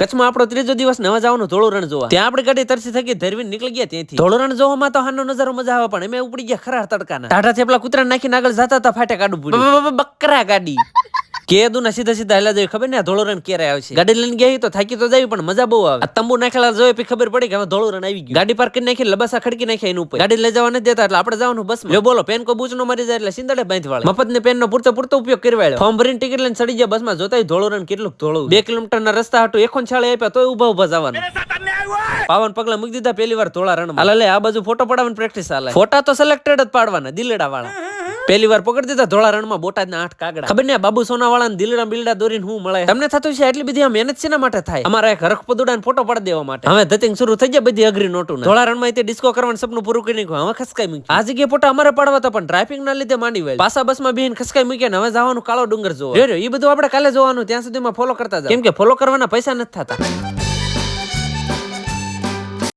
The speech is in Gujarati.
કચ્છમાં આપણો ત્રીજો દિવસ નવા જવાનું ધોળું રણ જોવા. ત્યાં આપણે ગાડી તરસી થકી ધરવી નીકળી ગયા ત્યાંથી. ધોળું રણ જોવામાં તો હાનો નજારો મજા આવે, પણ એમે ઉપડી ગયા ખરા તડકાના. ટાટા થેપલા કૂતરા નાખીને આગળ જતા હતા ફાટે કાઢું બકરા ગાડી. કેદું ના સીધા સીધા હેલા જઈ ખબર ને ધોળો રણ ક્યારે આવશે ગાડી લઈને ગયા તો થાકી તો જાય પણ મજા બહુ આવે. આ તંબુ નાખેલા જોઈ પછી ખબર પડી કે હવે ધોળો રણ આવી ગયું. ગાડી પાર્ક કરી નાખી લબાસા ખડકી નાખ્યા એનું ઉપર. ગાડી લઈ જવા નથી દેતા એટલે આપણે જવાનું બસ લ્યો બોલો પેન કો બૂચ નો મરી જાય એટલે સિંદડે બાંધી વાળે મફત ને પેન નો પૂરતો પૂરતો ઉપયોગ કરી વાળ્યો ફોર્મ ભરીને ટિકિટ લઈને ચડી ગયા બસમાં જોતા ધોળો રણ કેટલું ધોળું. બે કિલોમીટર ના રસ્તા હતું એકોન છાળે આપ્યા તો ઊભા ઊભા જવાનું. પાવન પગલા મૂકી દીધા પેલી વાર ધોળા રણ હાલે આ બાજુ ફોટો પડાવવાની પ્રેક્ટિસ હાલે ફોટા તો સિલેક્ટેડ જ પાડવાના દિલડા વાળા પેલી વાર પકડી દીધા ધોળા રણમાં બોટાદ ના આઠ કાગડા. ખબર ને બાબુ સોનાવાળા દિલડા બિલડા દોરીને હું મળે? તમને થતું છે એટલી બધી આ મહેનત શેના માટે થાય? અમારા એક હરખ પદુડા ફોટો પાડી દેવા માટે. હવે ધતિંગ શરૂ થઈ જાય બધી અઘરી નોટો ધોળા રણમાં તે ડિસ્કો કરવાનું સપનું પૂરું કરી નાખ્યું. હવે ખસકાઈ મૂક્યું. આ જગ્યાએ ફોટો અમારે પાડવા હતા પણ ટ્રાફિક ના લીધે માંડી વાય પાસા બસમાં બેહીને ખસકાઈ મૂક્યા ને હવે જવાનું કાળો ડુંગર જોવો. એ બધું આપણે કાલે જોવાનું ત્યાં સુધીમાં ફોલો કરતા જાવ કેમ કે ફોલો કરવાના પૈસા નથી થતા.